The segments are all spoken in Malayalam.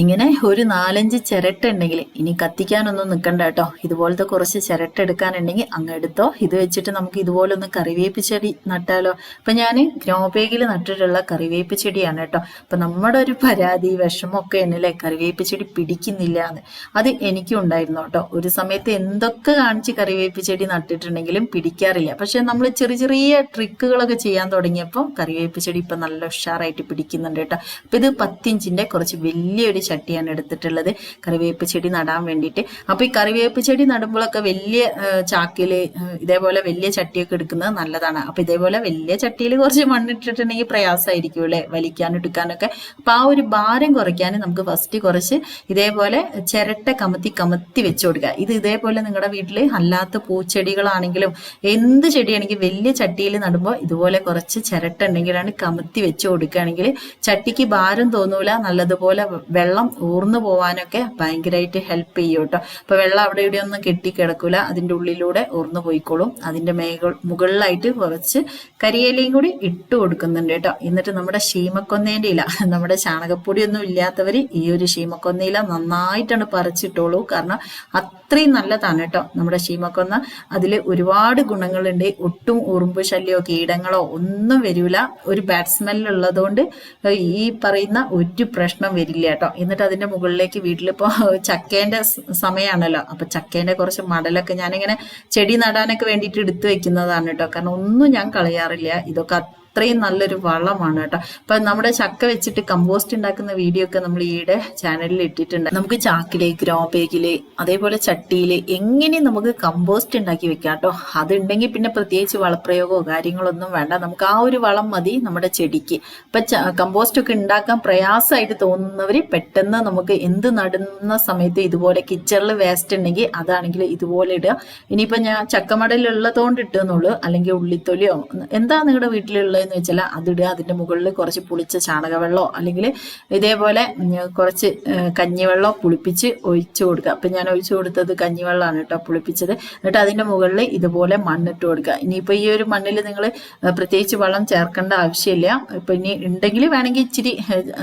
ഇങ്ങനെ ഒരു നാലഞ്ച് ചിരട്ട ഉണ്ടെങ്കിൽ ഇനി കത്തിക്കാനൊന്നും നിൽക്കണ്ട കേട്ടോ. ഇതുപോലത്തെ കുറച്ച് ചിരട്ട എടുക്കാനുണ്ടെങ്കിൽ അങ്ങ് എടുത്തോ. ഇത് വെച്ചിട്ട് നമുക്ക് ഇതുപോലെ ഒന്ന് കറിവേപ്പ് ചെടി നട്ടാലോ. അപ്പൊ ഞാൻ ഗ്രോബേഗിൽ നട്ടിട്ടുള്ള കറിവേപ്പ് ചെടിയാണ് കേട്ടോ. അപ്പൊ നമ്മുടെ ഒരു പരാതി വിഷമമൊക്കെ എന്നല്ലേ? കറിവേപ്പ് ചെടി പിടിക്കുന്നില്ല എന്ന് അത് എനിക്കും ഉണ്ടായിരുന്നു കേട്ടോ. ഒരു സമയത്ത് എന്തൊക്കെ കാണിച്ച് കറിവേപ്പ് ചെടി നട്ടിട്ടുണ്ടെങ്കിലും പിടിക്കാറില്ല. പക്ഷെ നമ്മൾ ചെറിയ ചെറിയ ട്രിക്കുകളൊക്കെ ചെയ്യാൻ തുടങ്ങിയപ്പോൾ കറിവേപ്പ് ചെടി ഇപ്പൊ നല്ല ഉഷാറായിട്ട് പിടിക്കുന്നുണ്ട് കേട്ടോ. അപ്പൊ ഇത് പത്തിഞ്ചിന്റെ കുറച്ച് വലിയൊരു ചട്ടിയാണ് എടുത്തിട്ടുള്ളത്. കറിവേപ്പ് ചെടി നടാൻ വേണ്ടിയിട്ട്. അപ്പോൾ ഈ കറിവേപ്പ് ചെടി നടുമ്പോഴൊക്കെ വലിയ ചാക്കിൽ ഇതേപോലെ വലിയ ചട്ടിയൊക്കെ എടുക്കുന്നത് നല്ലതാണ്. അപ്പോൾ ഇതേപോലെ വലിയ ചട്ടിയിൽ കുറച്ച് മണ്ണിട്ടിട്ടുണ്ടെങ്കിൽ പ്രയാസമായിരിക്കും അല്ലേ? വലിക്കാനും എടുക്കാനൊക്കെ അപ്പോൾ ആ ഒരു ഭാരം കുറയ്ക്കാൻ നമുക്ക് ഫസ്റ്റ് കുറച്ച് ഇതേപോലെ ചിരട്ട കമത്തി കമത്തി വെച്ചു കൊടുക്കുക. ഇത് ഇതേപോലെ നിങ്ങളുടെ വീട്ടിൽ അല്ലാത്ത പൂച്ചെടികളാണെങ്കിലും എന്ത് ചെടിയാണെങ്കിലും വലിയ ചട്ടിയിൽ നടുമ്പോൾ ഇതുപോലെ കുറച്ച് ചിരട്ട ഉണ്ടെങ്കിലാണ് കമത്തി വെച്ച് കൊടുക്കുകയാണെങ്കിൽ ചട്ടിക്ക് ഭാരം തോന്നൂല. നല്ലതുപോലെ വെള്ളം ഊർന്നു പോവാനൊക്കെ ഭയങ്കരമായിട്ട് ഹെൽപ്പ് ചെയ്യും കേട്ടോ അപ്പൊ വെള്ളം അവിടെ ഇവിടെ ഒന്നും കെട്ടിക്കിടക്കൂല. അതിന്റെ ഉള്ളിലൂടെ ഊർന്നു പോയിക്കോളും. അതിന്റെ മേകൾ മുകളിലായിട്ട് കുറച്ച് കരിയിലയും കൂടി ഇട്ട് കൊടുക്കുന്നുണ്ട് കേട്ടോ. എന്നിട്ട് നമ്മുടെ ശീമക്കൊന്നേന്റെ ഇല നമ്മുടെ ചാണകപ്പൊടി ഒന്നും ഇല്ലാത്തവര് ഈ ഒരു ശീമക്കൊന്നയില നന്നായിട്ടാണ് പറിച്ചിട്ടോളൂ. കാരണം അത്രയും നല്ലതാണ് കേട്ടോ നമ്മുടെ ശീമക്കൊന്ന. അതിൽ ഒരുപാട് ഗുണങ്ങളുണ്ട്. ഒട്ടും ഉറുമ്പ് ശല്യമോ കീടങ്ങളോ ഒന്നും വരില്ല ഒരു ബാഡ് സ്മെല്ലുള്ളതുകൊണ്ട് ഈ പറയുന്ന ഒരു പ്രശ്നം വരില്ല കേട്ടോ. എന്നിട്ട് അതിന്റെ മുകളിലേക്ക് വീട്ടിലിപ്പോ ചക്കേന്റെ സമയമാണല്ലോ അപ്പൊ ചക്കേന്റെ കുറച്ച് മടലൊക്കെ ഞാനിങ്ങനെ ചെടി നടാനൊക്കെ വേണ്ടിയിട്ട് എടുത്തു വെക്കുന്നതാണ് കേട്ടോ. കാരണം ഒന്നും ഞാൻ കളയാറില്ല. ഇതൊക്കെ അത്രയും നല്ലൊരു വളമാണ് കേട്ടോ. അപ്പൊ നമ്മുടെ ചക്ക വെച്ചിട്ട് കമ്പോസ്റ്റ് ഉണ്ടാക്കുന്ന വീഡിയോ ഒക്കെ നമ്മൾ ഈയിടെ ചാനലിൽ ഇട്ടിട്ടുണ്ട്. നമുക്ക് ചാക്കിൽ ഗ്രോ ബാഗിൽ അതേപോലെ ചട്ടിയിൽ എങ്ങനെ നമുക്ക് കമ്പോസ്റ്റ് ഉണ്ടാക്കി വെക്കാം കേട്ടോ. അതുണ്ടെങ്കിൽ പിന്നെ പ്രത്യേകിച്ച് വളപ്രയോഗമോ കാര്യങ്ങളൊന്നും വേണ്ട. നമുക്ക് ആ ഒരു വളം മതി നമ്മുടെ ചെടിക്ക്. ഇപ്പൊ കമ്പോസ്റ്റ് ഒക്കെ ഉണ്ടാക്കാൻ പ്രയാസമായിട്ട് തോന്നുന്നവര് പെട്ടെന്ന് നമുക്ക് എന്ത് നടുന്ന സമയത്ത് ഇതുപോലെ കിച്ചണിൽ വേസ്റ്റ് ഉണ്ടെങ്കിൽ അതാണെങ്കിൽ ഇതുപോലെ ഇടുക. ഇനിയിപ്പോ ഞാൻ ചക്കമടലുള്ളതുകൊണ്ട് ഇട്ടെന്നുള്ളൂ. അല്ലെങ്കിൽ ഉള്ളിത്തൊലിയോ എന്താ നിങ്ങളുടെ വീട്ടിലുള്ളതെന്ന് വെച്ചാൽ അതിടുക അതിന്റെ മുകളിൽ കുറച്ച് പുളിച്ച ചാണകവെള്ളമോ അല്ലെങ്കിൽ ഇതേപോലെ കുറച്ച് കഞ്ഞിവെള്ളം പുളിപ്പിച്ച് ഒഴിച്ചു കൊടുക്കുക. അപ്പം ഞാൻ ഒഴിച്ചു കൊടുത്തത് കഞ്ഞിവെള്ളമാണ് കേട്ടോ പുളിപ്പിച്ചത്. എന്നിട്ട് അതിന്റെ മുകളിൽ ഇതുപോലെ മണ്ണിട്ട് കൊടുക്കുക. ഇനിയിപ്പോൾ ഈ ഒരു മണ്ണിൽ നിങ്ങൾ പ്രത്യേകിച്ച് വെള്ളം ചേർക്കേണ്ട ആവശ്യമില്ല. ഇപ്പം ഇനി ഉണ്ടെങ്കിൽ വേണമെങ്കിൽ ഇച്ചിരി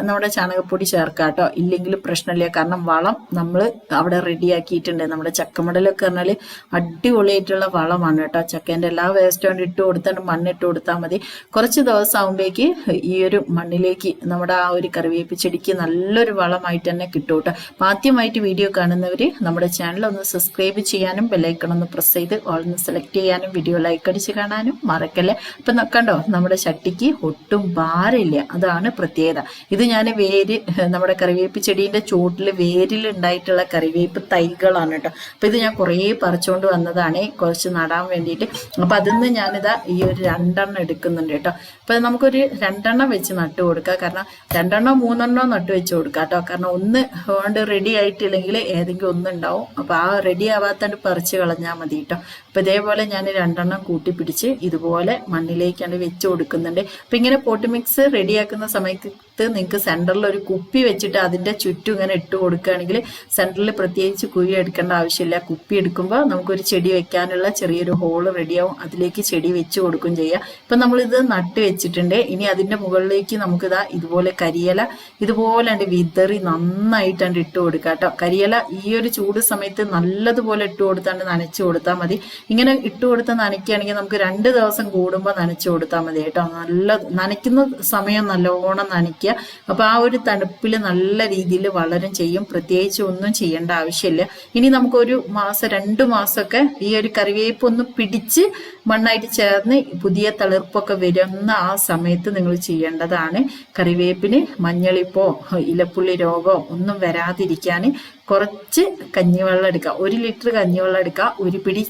നമ്മുടെ ചാണകപ്പൊടി ചേർക്കാം കേട്ടോ. ഇല്ലെങ്കിൽ പ്രശ്നമില്ല. കാരണം വളം നമ്മൾ അവിടെ റെഡിയാക്കിയിട്ടുണ്ട്. നമ്മുടെ ചക്കമടലൊക്കെ പറഞ്ഞാൽ അടിപൊളിയായിട്ടുള്ള വളമാണ് കേട്ടോ. ചക്കേന്റെ എല്ലാ വേസ്റ്റും ഇട്ട് കൊടുത്തിട്ട് മണ്ണിട്ട് കൊടുത്താൽ മതി. കുറച്ച് ദിവസം ആകുമ്പോഴേക്ക് ഈ ഒരു മണ്ണിലേക്ക് നമ്മുടെ ആ ഒരു കറിവേപ്പിച്ചെടിക്ക് നല്ലൊരു വളമായിട്ട് തന്നെ കിട്ടും കേട്ടോ ആദ്യമായിട്ട് വീഡിയോ കാണുന്നവർ നമ്മുടെ ചാനൽ ഒന്ന് സബ്സ്ക്രൈബ് ചെയ്യാനും ബെല്ലൈക്കൺ ഒന്ന് പ്രസ് ചെയ്ത് ഓൾന്ന് സെലക്ട് ചെയ്യാനും വീഡിയോ ലൈക്ക് അടിച്ച് കാണാനും മറക്കല്ലേ? അപ്പം കണ്ടോ നമ്മുടെ ചട്ടിക്ക് ഒട്ടും ഭാരമില്ല. അതാണ് പ്രത്യേകത. ഇത് ഞാൻ വേര് നമ്മുടെ കറിവേപ്പ് ചെടീന്റെ ചോട്ടിൽ വേരിൽ ഉണ്ടായിട്ടുള്ള കറിവേപ്പ് തൈകളാണ് കേട്ടോ. അപ്പം ഇത് ഞാൻ കുറേ പറിച്ചുകൊണ്ട് വന്നതാണ്. കുറച്ച് നടാൻ വേണ്ടിയിട്ട്. അപ്പം അതിൽ നിന്ന് ഞാനിതാ ഈ ഒരു രണ്ടെണ്ണം എടുക്കുന്നുണ്ട് കേട്ടോ. അപ്പൊ നമുക്കൊരു രണ്ടെണ്ണം വെച്ച് നട്ടു കൊടുക്കാം. കാരണം രണ്ടെണ്ണോ മൂന്നെണ്ണോ നട്ടു വെച്ച് കൊടുക്കാം കേട്ടോ. കാരണം ഒന്ന് കൊണ്ട് റെഡി ആയിട്ടില്ലെങ്കിൽ ഏതെങ്കിലും ഒന്നുണ്ടാവും അപ്പൊ ആ റെഡി ആവാത്തണ്ട് പറിച്ച് കളഞ്ഞാൽ മതി കേട്ടോ. അപ്പൊ ഇതേപോലെ ഞാൻ രണ്ടെണ്ണം കൂട്ടി പിടിച്ച് ഇതുപോലെ മണ്ണിലേക്കാണ് വെച്ച് കൊടുക്കുന്നുണ്ട്. അപ്പൊ ഇങ്ങനെ പോട്ട് മിക്സ് റെഡിയാക്കുന്ന സമയത്ത് നിങ്ങൾക്ക് സെന്ററിൽ ഒരു കുപ്പി വെച്ചിട്ട് അതിന്റെ ചുറ്റും ഇങ്ങനെ ഇട്ട് കൊടുക്കുകയാണെങ്കിൽ സെന്ററിൽ പ്രത്യേകിച്ച് കുഴി എടുക്കേണ്ട ആവശ്യമില്ല. കുപ്പി എടുക്കുമ്പോൾ നമുക്കൊരു ചെടി വെക്കാനുള്ള ചെറിയൊരു ഹോൾ റെഡിയാവും അതിലേക്ക് ചെടി വെച്ച് കൊടുക്കും ചെയ്യാം. ഇപ്പൊ നമ്മളിത് നട്ട് വെച്ചിട്ടുണ്ട്. ഇനി അതിന്റെ മുകളിലേക്ക് നമുക്കിതാ ഇതുപോലെ കരിയില ഇതുപോലെ ഉണ്ട് വിതറി നന്നായിട്ടാണ് ഇട്ട് കൊടുക്കുക കേട്ടോ കരിയില ഈ ഒരു ചൂട് സമയത്ത് നല്ലതുപോലെ ഇട്ട് കൊടുത്താണ്ട് നനച്ചു കൊടുത്താൽ മതി. ഇങ്ങനെ ഇട്ട് കൊടുത്ത് നനയ്ക്കുകയാണെങ്കിൽ നമുക്ക് രണ്ട് ദിവസം കൂടുമ്പോൾ നനച്ചു കൊടുത്താൽ മതി കേട്ടോ. നല്ല നനയ്ക്കുന്ന സമയം നല്ലോണം നനയ്ക്കുക. അപ്പൊ ആ ഒരു തണുപ്പിൽ നല്ല രീതിയിൽ വളരും ചെയ്യും. പ്രത്യേകിച്ച് ഒന്നും ചെയ്യേണ്ട ആവശ്യമില്ല. ഇനി നമുക്കൊരു മാസം രണ്ടു മാസമൊക്കെ ഈ ഒരു കറിവേപ്പ് ഒന്ന് പിടിച്ച് മണ്ണായിട്ട് ചേർന്ന് പുതിയ തളിർപ്പൊക്കെ വരുന്ന ആ സമയത്ത് നിങ്ങൾ ചെയ്യേണ്ടതാണ് കറിവേപ്പിന് മഞ്ഞളിപ്പോ ഇലപ്പുള്ളി രോഗമോ ഒന്നും വരാതിരിക്കാൻ കുറച്ച് കഞ്ഞിവെള്ളം എടുക്കുക. ഒരു ലിറ്റർ കഞ്ഞിവെള്ളം എടുക്കുക. ഒരു പിടി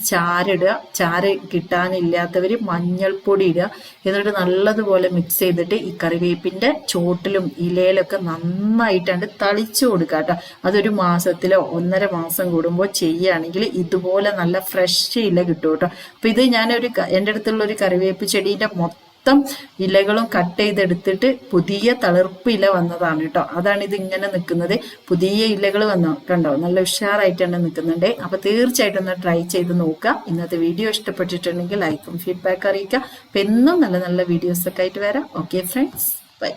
ചാരിടുക. ചാര് കിട്ടാനില്ലാത്തവർ മഞ്ഞൾപ്പൊടി ഇടുക. എന്നിട്ട് നല്ലതുപോലെ മിക്സ് ചെയ്തിട്ട് ഈ കറിവേപ്പിന്റെ ചോട്ടിലും ഇലയിലൊക്കെ നന്നായിട്ടാണ്ട് തളിച്ചു കൊടുക്കുക കേട്ടോ. അതൊരു മാസത്തിലോ ഒന്നര മാസം കൂടുമ്പോൾ ചെയ്യുകയാണെങ്കിൽ ഇതുപോലെ നല്ല ഫ്രഷ് ഇല കിട്ടും കേട്ടോ. അപ്പൊ ഇത് ഞാനൊരു എന്റെ അടുത്തുള്ള ഒരു കറിവേപ്പ് ചെടീന്റെ മൊത്തം ഇലകളും കട്ട് ചെയ്തെടുത്തിട്ട് പുതിയ തളിർപ്പ് ഇല വന്നതാണ് കേട്ടോ. അതാണ് ഇത് ഇങ്ങനെ നിൽക്കുന്നത്. പുതിയ ഇലകൾ വന്നു. കണ്ടോ? നല്ല ഉഷാറായിട്ടാണ് നിൽക്കുന്നുണ്ട്. അപ്പൊ തീർച്ചയായിട്ടും ഒന്ന് ട്രൈ ചെയ്ത് നോക്കുക. ഇന്നത്തെ വീഡിയോ ഇഷ്ടപ്പെട്ടിട്ടുണ്ടെങ്കിൽ ലൈക്കും ഫീഡ്ബാക്ക് അറിയിക്കുക. അപ്പൊ എന്നും നല്ല നല്ല വീഡിയോസ് ഒക്കെ ആയിട്ട് വരാം. Okay friends bye